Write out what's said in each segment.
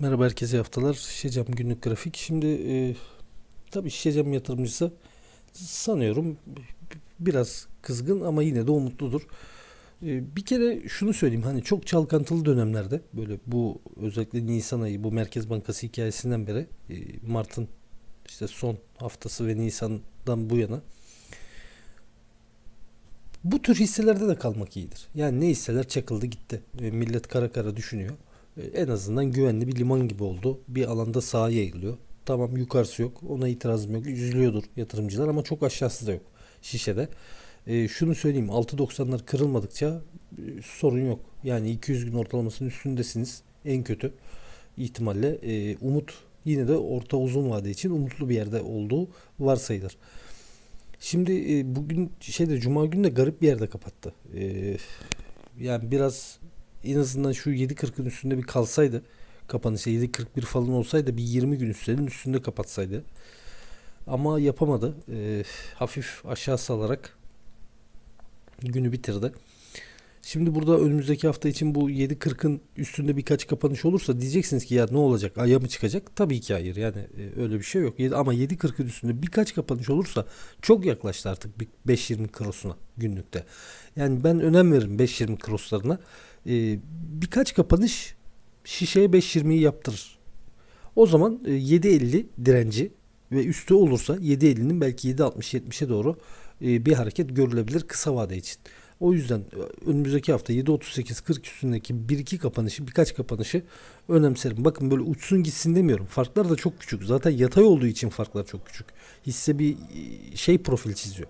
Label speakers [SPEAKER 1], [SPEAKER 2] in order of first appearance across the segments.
[SPEAKER 1] Merhaba herkese haftalar. Şişecam günlük grafik. Şimdi e, tabii Şişecam yatırımcısı sanıyorum biraz kızgın ama yine de umutludur. E, bir kere şunu söyleyeyim hani çok çalkantılı dönemlerde böyle bu özellikle Nisan ayı bu Merkez Bankası hikayesinden beri e, Mart'ın işte son haftası ve Nisan'dan bu yana bu tür hisselerde de kalmak iyidir. Yani ne hisseler çakıldı gitti. E, millet kara kara düşünüyor. E, en azından güvenli bir liman gibi oldu. Bir alanda sağa yayılıyor. Tamam yukarısı yok. Ona itirazım yok. Üzülüyordur yatırımcılar ama çok aşağısı da yok şişede. E, şunu söyleyeyim 6.90'lar kırılmadıkça e, sorun yok. Yani 200 gün ortalamasının üstündesiniz en kötü ihtimalle. E, umut yine de orta uzun vade için umutlu bir yerde olduğu varsayılır. Şimdi e, bugün şeyde Cuma günü de garip bir yerde kapattı. E, yani biraz en azından şu 7.40'ın üstünde bir kalsaydı kapanışı 7.41 falan olsaydı bir 20 gün üstlerinin üstünde kapatsaydı. Ama yapamadı. E, hafif aşağı salarak günü bitirdi. Şimdi burada önümüzdeki hafta için bu 7.40'ın üstünde birkaç kapanış olursa diyeceksiniz ki ya ne olacak? Aya mı çıkacak? Tabii ki hayır. Yani e, öyle bir şey yok. Ama 7.40'ın üstünde birkaç kapanış olursa çok yaklaştı artık bir 5.20 krosuna günlükte. Yani ben önem veririm 5.20 kroslarına. E, birkaç kapanış şişeye 5.20'yi yaptırır. O zaman e, 7.50 direnci ve üstü olursa 7.50'nin belki 7.60-70'e doğru e, bir hareket görülebilir kısa vade için. O yüzden e, önümüzdeki hafta 7.38-40 üstündeki bir iki kapanışı birkaç kapanışı önemserim. Bakın böyle uçsun gitsin demiyorum. Farklar da çok küçük. Zaten yatay olduğu için farklar çok küçük. Hisse bir e, şey profil çiziyor.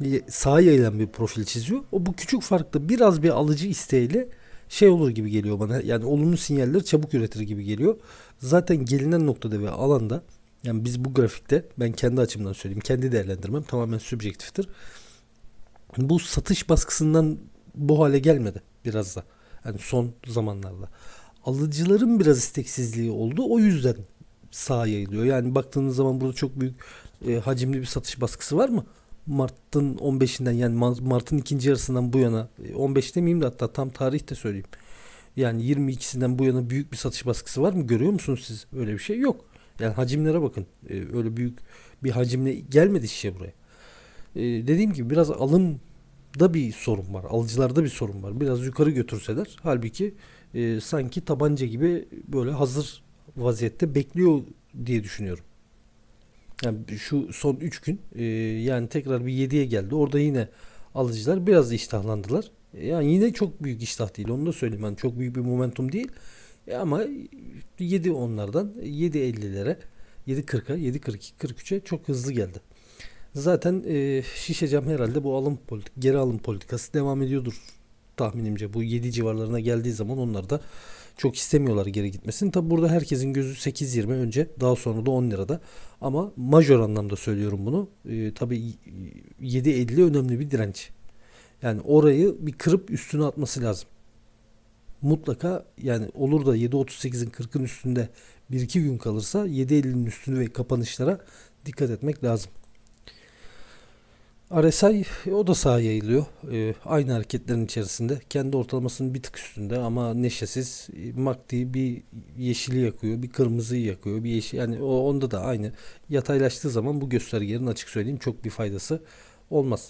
[SPEAKER 1] Y- Sağa yayılan bir profil çiziyor. O bu küçük farkta biraz bir alıcı isteğiyle şey olur gibi geliyor bana. Yani olumlu sinyaller çabuk üretir gibi geliyor. Zaten gelinen noktada ve alanda yani biz bu grafikte ben kendi açımdan söyleyeyim. Kendi değerlendirmem tamamen sübjektiftir bu satış baskısından bu hale gelmedi biraz da. Yani son zamanlarda. Alıcıların biraz isteksizliği oldu. O yüzden sağa yayılıyor. Yani baktığınız zaman burada çok büyük e, hacimli bir satış baskısı var mı? Mart'ın 15'inden yani Ma- Mart'ın ikinci yarısından bu yana e, 15 demeyeyim de hatta tam tarih de söyleyeyim. Yani 22'sinden bu yana büyük bir satış baskısı var mı? Görüyor musunuz siz? Öyle bir şey yok. Yani hacimlere bakın. E, öyle büyük bir hacimle gelmedi şişe buraya. Ee, dediğim gibi biraz alımda bir sorun var. Alıcılarda bir sorun var. Biraz yukarı götürseler halbuki e, sanki tabanca gibi böyle hazır vaziyette bekliyor diye düşünüyorum. Yani şu son 3 gün e, yani tekrar bir 7'ye geldi. Orada yine alıcılar biraz iştahlandılar. E, Yani yine çok büyük iştah değil. Onu da söyleyeyim. Yani çok büyük bir momentum değil. E, ama 7 onlardan 7.50'lere 7.40'a 7.42 43'e çok hızlı geldi. Zaten e, şişeceğim herhalde bu alım politik, geri alım politikası devam ediyordur tahminimce. Bu 7 civarlarına geldiği zaman onlar da çok istemiyorlar geri gitmesini. Tabi burada herkesin gözü 8.20 önce daha sonra da 10 lirada. Ama majör anlamda söylüyorum bunu. E, tabi 7.50 önemli bir direnç. Yani orayı bir kırıp üstüne atması lazım. Mutlaka yani olur da 7.38'in 40'ın üstünde 1-2 gün kalırsa 7.50'nin üstünü ve kapanışlara dikkat etmek lazım. RSI e, o da sağa yayılıyor. Ee, aynı hareketlerin içerisinde. Kendi ortalamasının bir tık üstünde ama neşesiz. E, MACD bir yeşili yakıyor, bir kırmızıyı yakıyor, bir yeşil. Yani o onda da aynı. Yataylaştığı zaman bu göstergelerin açık söyleyeyim çok bir faydası olmaz.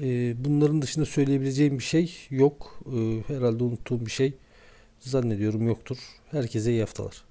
[SPEAKER 1] Ee, bunların dışında söyleyebileceğim bir şey yok. Ee, herhalde unuttuğum bir şey zannediyorum yoktur. Herkese iyi haftalar.